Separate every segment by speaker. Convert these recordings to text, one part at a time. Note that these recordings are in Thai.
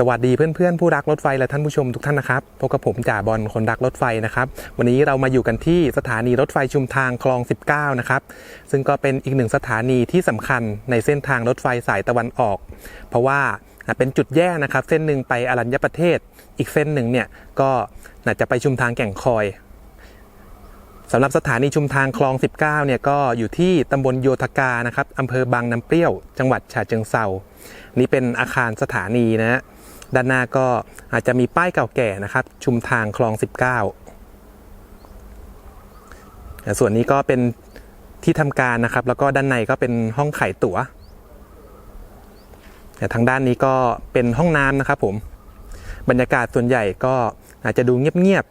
Speaker 1: สวัสดีเพื่อนๆผู้รักรถไฟและท่านผู้ชมทุกท่านนะครับพบกับผมจ่าบอลคนรักรถไฟนะครับวันนี้เรามาอยู่กันที่สถานีรถไฟชุมทางคลอง 19 นะครับซึ่งก็เป็นอีกหนึ่งสถานีที่สำคัญในเส้นทางรถไฟสายตะวันออก เพราะว่าเป็นจุดแยกนะครับ เส้นหนึ่งไปอรัญญประเทศ อีกเส้นหนึ่งเนี่ยก็จะไปชุมทางแก่งคอยสำหรับสถานีชุมทางคลอง 19 เนี่ยก็อยู่ที่ตำบลโยธกานะครับอำเภอบางน้ำเปรี้ยว จังหวัดฉะเชิงเซานี่เป็นอาคารสถานีนะฮะ ด้านหน้าก็อาจจะมีป้ายเก่าแก่นะครับ ชุมทางคลอง 19แต่ส่วนนี้ก็เป็นที่ทำการนะครับ แล้วก็ด้านในก็เป็นห้องขายตั๋วแต่ทางด้านนี้ก็เป็นห้องน้ำนะครับผมบรรยากาศส่วนใหญ่ก็อาจจะดูเงียบ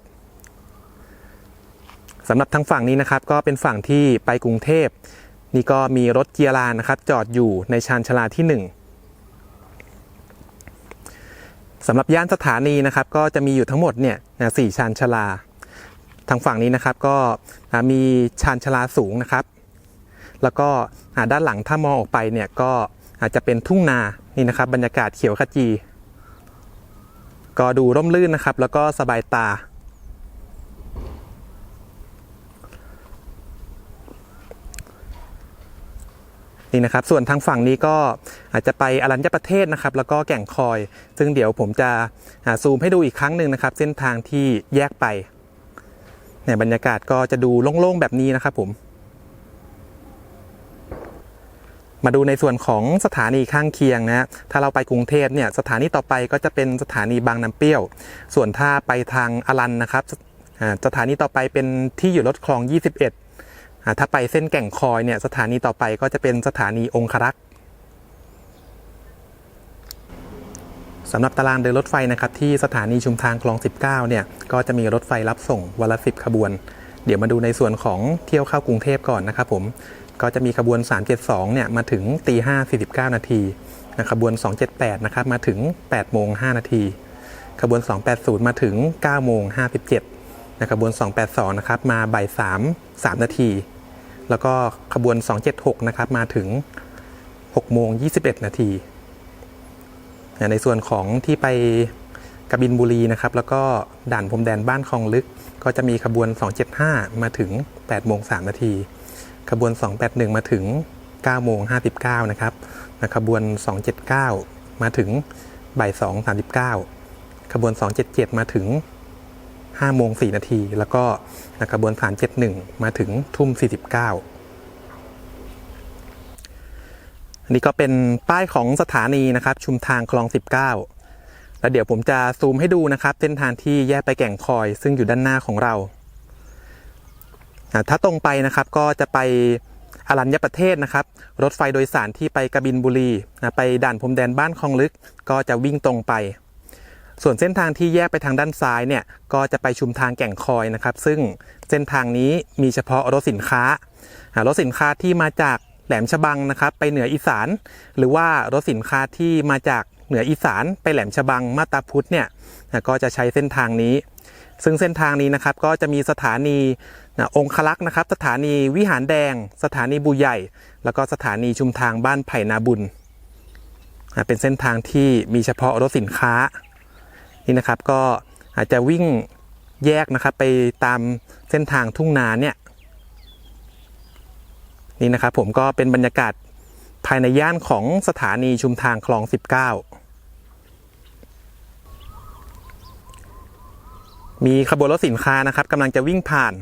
Speaker 1: ๆสำหรับทางฝั่งนี้นะครับ ก็เป็นฝั่งที่ไปกรุงเทพ นี่ก็มีรถเกียร์ลานนะครับ จอดอยู่ในชานชาลาที่ 1 สำหรับย่านสถานีนะครับก็จะมีอยู่ทั้งหมดเนี่ยสี่ชานชลา ทางฝั่งนี้นะครับก็มีชานชลาสูงนะครับ แล้วก็ด้านหลังถ้ามองออกไปเนี่ยก็อาจจะเป็นทุ่งนานี่นะครับ บรรยากาศเขียวขจี ก็ดูร่มรื่นนะครับ แล้วก็สบายตา นี่นะครับ ส่วนทางฝั่งนี้ก็อาจจะไปอรัญญประเทศนะครับ แล้วก็แก่งคอย ซึ่งเดี๋ยวผมจะซูมให้ดูอีกครั้งหนึ่งนะครับ เส้นทางที่แยกไปเนี่ยบรรยากาศก็จะดูโล่งๆแบบนี้นะครับผมมาดูในส่วนของสถานีข้างเคียงนะถ้าเราไปกรุงเทพเนี่ยสถานีต่อไปก็จะเป็นสถานีบางน้ำเปรี้ยว ส่วนถ้าไปทางอรันนะครับ สถานีต่อไปเป็นที่อยู่รถคลอง 21อ่า ถ้าไปเส้นแก่งคอยเนี่ยสถานีต่อไปก็จะเป็นสถานีองครักษ์สำหรับตารางเดินรถไฟนะครับที่สถานีชุมทางคลอง 19 เนี่ยก็จะมีรถไฟรับส่งวันละ 10 ขบวน เดี๋ยวมาดูในส่วนของเที่ยวเข้ากรุงเทพก่อนนะครับผมก็จะมีขบวน 372 เนี่ยมาถึงตี5 49 นาทีนะขบวน 278 นะครับมาถึง 8 โมง 5 นาที ขบวน 280 มาถึง 9 โมง 57นะขบวน 282 นะครับมาบ่าย 3 3 นาที แล้วก็ขบวน 276 นะครับ มาถึง 6 โมง 21 นาที ในส่วนของที่ไปกบินบุรีนะครับ แล้วก็ด่านพรมแดนบ้านคลองลึก ก็จะมีขบวน 275 มาถึง 8 โมง 3 นาที ขบวน 281 มาถึง 9 โมง 59 นะครับ ขบวน 279 มาถึงบ่าย2 39 ขบวน 277 มาถึง 5โมง4นาที แล้วก็ขบวน371 มาถึงทุ่ม 49 อันนี้ก็เป็นป้ายของสถานีนะครับชุมทางคลอง 19 แล้วเดี๋ยวผมจะซูมให้ดูนะครับ เส้นทางที่แยกไปแก่งคอย ซึ่งอยู่ด้านหน้าของเรา ถ้าตรงไปนะครับก็จะไปอรัญญประเทศนะครับ รถไฟโดยสารที่ไปกบินบุรี ไปด่านพรมแดนบ้านคลองลึก ก็จะวิ่งตรงไป ส่วนเส้นทางที่แยกไปทางด้านซ้ายเนี่ยก็จะไปชุมทางแก่งคอยนะครับ ซึ่งเส้นทางนี้มีเฉพาะรถสินค้ารถสินค้าที่มาจากแหลมฉบังนะครับ ไปเหนืออีสาน หรือว่ารถสินค้าที่มาจากเหนืออีสาน ไปแหลมฉบังมาตาพุธเนี่ยก็จะใช้เส้นทางนี้ ซึ่งเส้นทางนี้นะครับก็จะมีสถานีนะองคลักษ์นะครับ สถานีวิหารแดง สถานีบูใหญ่ แล้วก็สถานีชุมทางบ้านไผ่นาบุญเป็นเส้นทางที่มีเฉพาะรถสินค้า นี่นะครับก็อาจจะวิ่งแยกนะครับไปตามเส้นทางทุ่งนาเนี่ยนี่นะครับผมก็เป็นบรรยากาศภายในย่านของสถานีชุมทางคลอง 19 มีขบวนรถสินค้านะครับกำลังจะวิ่งผ่าน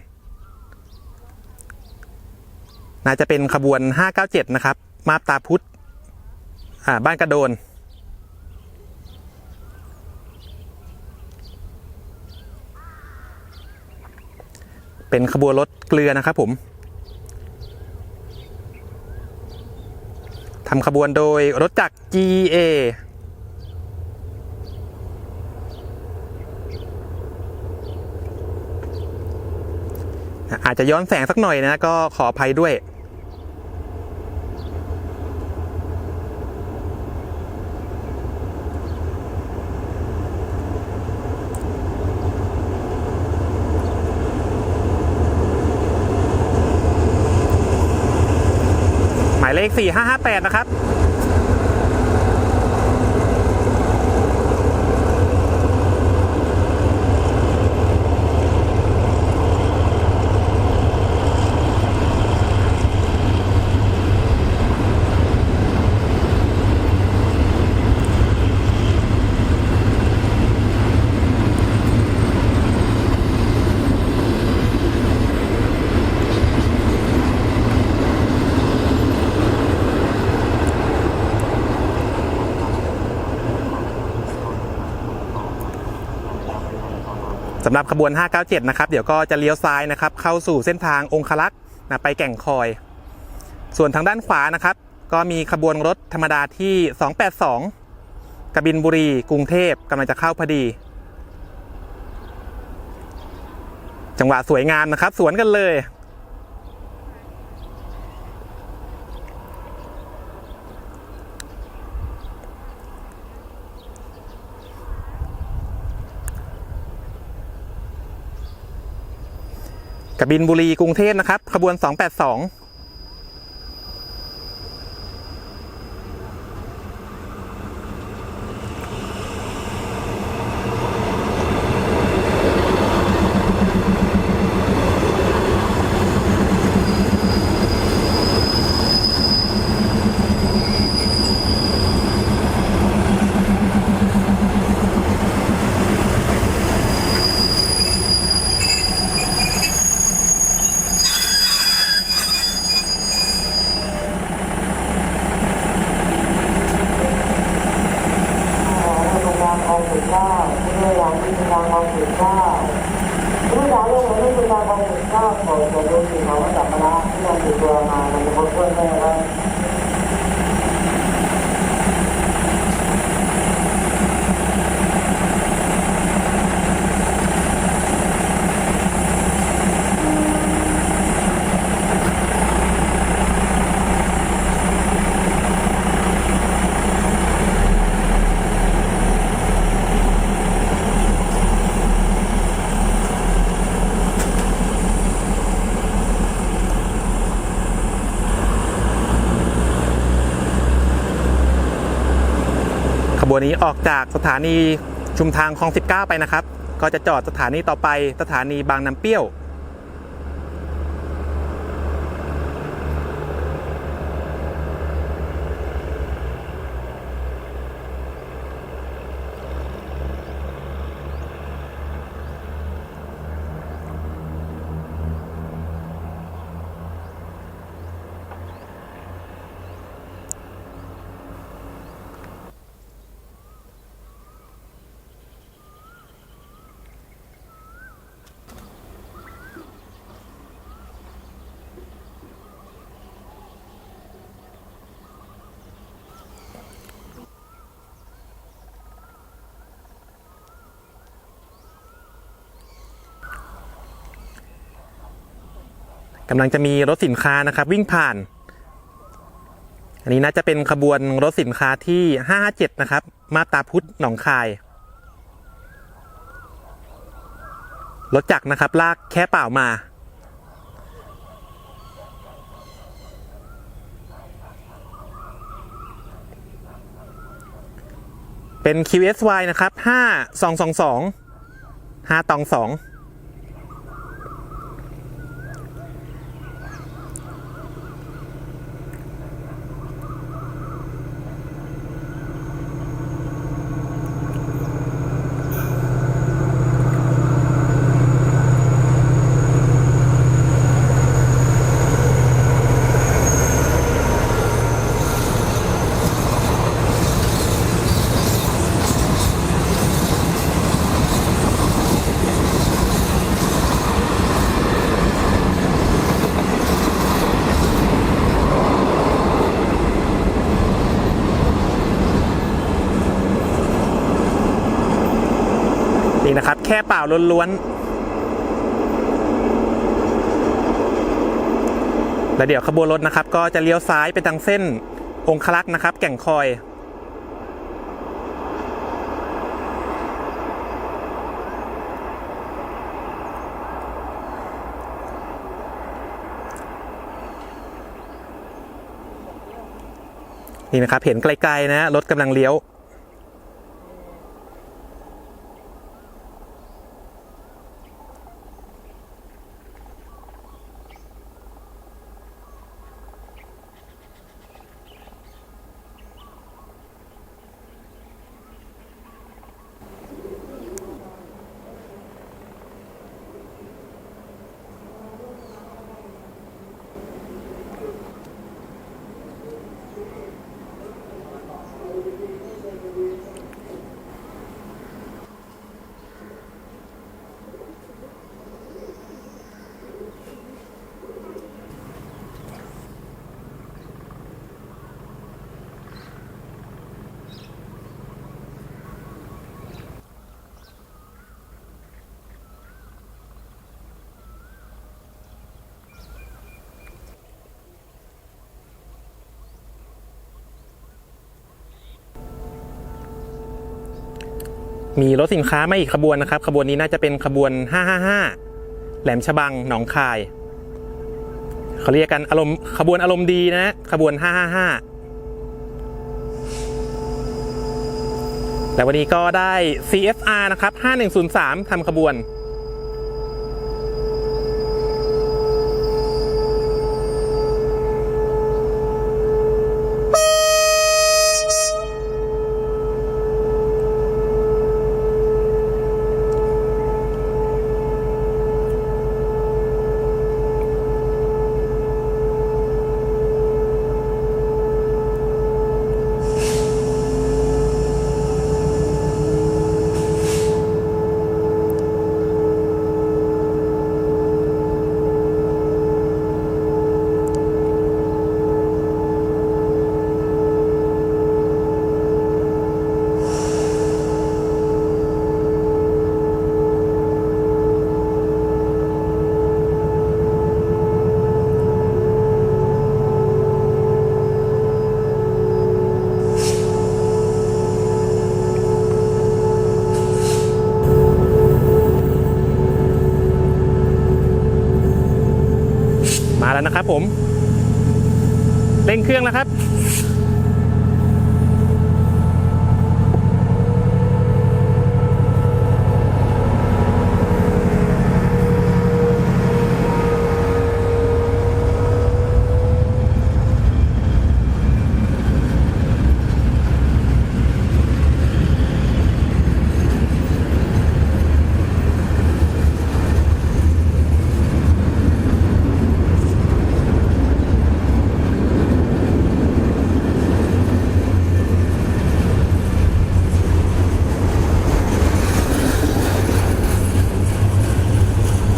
Speaker 1: น่าจะเป็นขบวน 597 นะครับ มาบตาพุธบ้านกระโดน เป็นขบวนรถเกลือนะครับผมทำขบวนโดยรถจักร GA อาจจะย้อนแสงสักหน่อยนะก็ขออภัยด้วยหมาย เลข 4558 นะครับ สำหรับขบวน 597 นะครับ เดี๋ยวก็จะเลี้ยวซ้ายนะครับ เข้าสู่เส้นทางองคลักษ์นะไปแก่งคอย ส่วนทางด้านขวานะครับ ก็มีขบวนรถธรรมดาที่ 282 กบินบุรี กรุงเทพกำลังจะเข้าพอดี จังหวะสวยงามนะครับ สวนกันเลย กบินบุรีกรุงเทพนะครับขบวน 282
Speaker 2: โรงพยาบาลคลองสิบเก้าที่โรงพยาบาลที่โรงพยาบาลคลองสิบเก้าผู้ชายลงมาที่โรงพยาบาลคลองสิบเก้าขอตัวดูสิเขาว่าจับมาละที่เราติดตัวมามันจะพบเพื่อนได้ครับ
Speaker 1: ข บวนนี้ออกจากสถานีชุมทางคลอง 19 ไปนะครับ ก็จะจอดสถานีต่อไปสถานีบางน้ำเปรี้ยว กำลังจะมีรถสินค้านะครับ วิ่งผ่าน อันนี้น่าจะเป็นขบวนรถสินค้าที่557นะครับ มาตาพุธหนองคาย รถจักรนะครับ ลากแค่เปล่ามาเป็น QSY นะครับ 5222 5ตอง2 นี่นะ แค่เปล่าล้วนๆแล้วเดี๋ยวขบวนรถนะครับ ก็จะเลี้ยวซ้ายไปทางเส้นองคลักษ์นะครับ แก่งคอยนี่นะครับ เห็นไกลๆนะรถกำลังเลี้ยว มีรถสินค้ามาอีกขบวนนะครับ ขบวนนี้น่าจะเป็นขบวน 555 แหลมฉบังหนองคายเขาเรียกกันอารมณ์ขบวนอารมณ์ดีนะขบวน 555แต่วันนี้ก็ได้ CFR นะครับ 5103ทำขบวน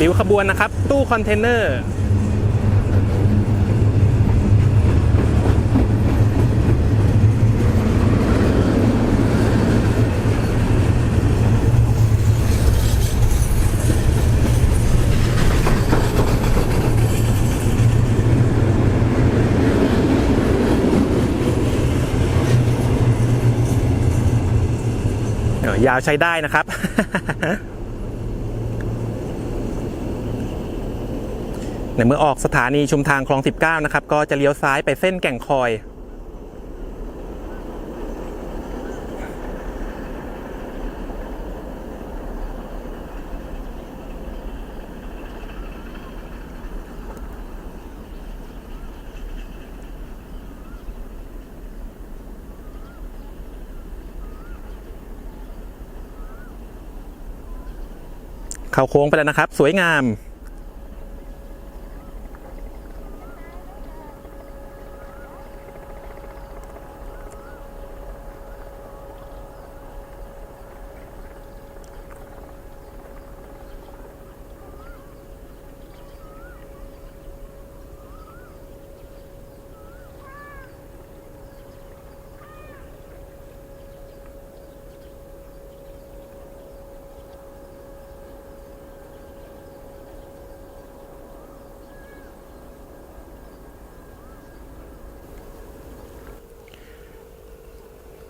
Speaker 1: ริ้วขบวนนะครับ ตู้คอนเทนเนอร์ยาวใช้ได้นะครับ ในเมื่อออกสถานีชุมทางคลอง 19 นะครับ ก็จะเลี้ยวซ้ายไปเส้นแก่งคอย เข้าโค้งไปแล้วนะครับ สวยงาม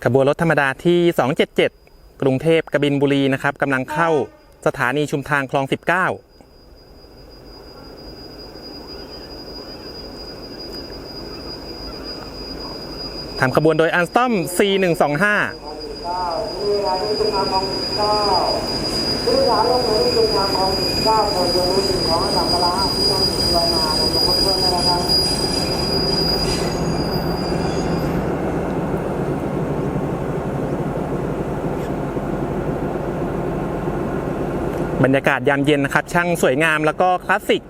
Speaker 1: ขบวนรถธรรมดาที่ 277 กรุงเทพกบินบุรีนะครับกำลังเข้าสถานีชุมทางคลอง 19ทำขบวนโดยอันสตอม C125
Speaker 2: ที่เป็นทางของเก้าผู้โดยสารลงในที่เป็นทางของเก้าโปรดจะรู้ถึงของสัมภาระที่นำติดตัวมาในทุกคนด้วยนะครับ
Speaker 1: บรรยากาศยามเย็นนะครับช่างสวยงามแล้วก็คลาสสิก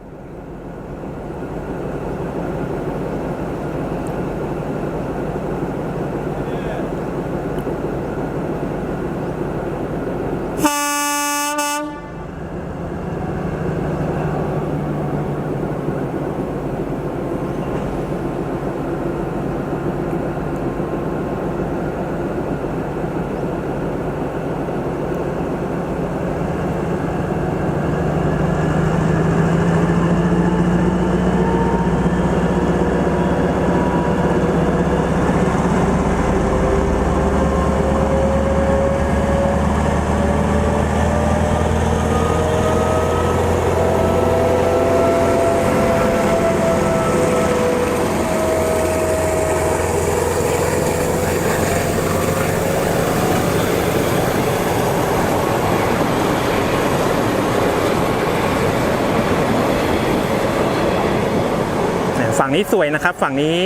Speaker 1: ฝั่งนี้สวยนะครับ ฝั่งนี้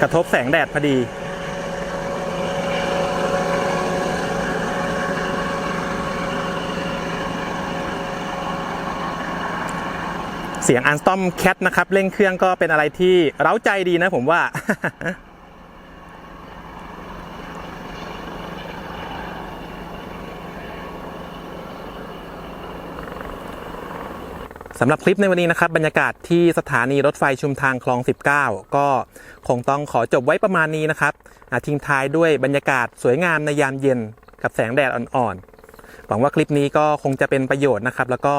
Speaker 1: กระทบแสงแดดพอดีเสียงอันสตอมแคทนะครับ เร่งเครื่องก็เป็นอะไรที่เร้าใจดีนะผมว่า สำหรับคลิปในวันนี้นะครับบรรยากาศที่สถานีรถไฟชุมทางคลอง 19 ก็คงต้องขอจบไว้ประมาณนี้นะครับทิ้งท้ายด้วยบรรยากาศสวยงามในยามเย็นกับแสงแดดอ่อนๆ หวังว่าคลิปนี้ก็คงจะเป็นประโยชน์นะครับ แล้วก็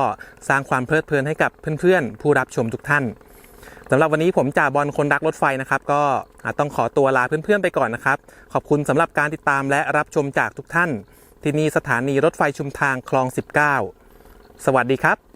Speaker 1: สร้างความเพลิดเพลินให้กับเพื่อนๆ ผู้รับชมทุกท่านสำหรับวันนี้ผมจ่าบอลคนรักรถไฟนะครับ ก็ต้องขอตัวลาเพื่อนๆไปก่อนนะครับ ขอบคุณสำหรับการติดตามและรับชมจากทุกท่าน ที่นี่สถานีรถไฟชุมทางคลอง 19 สวัสดีครับ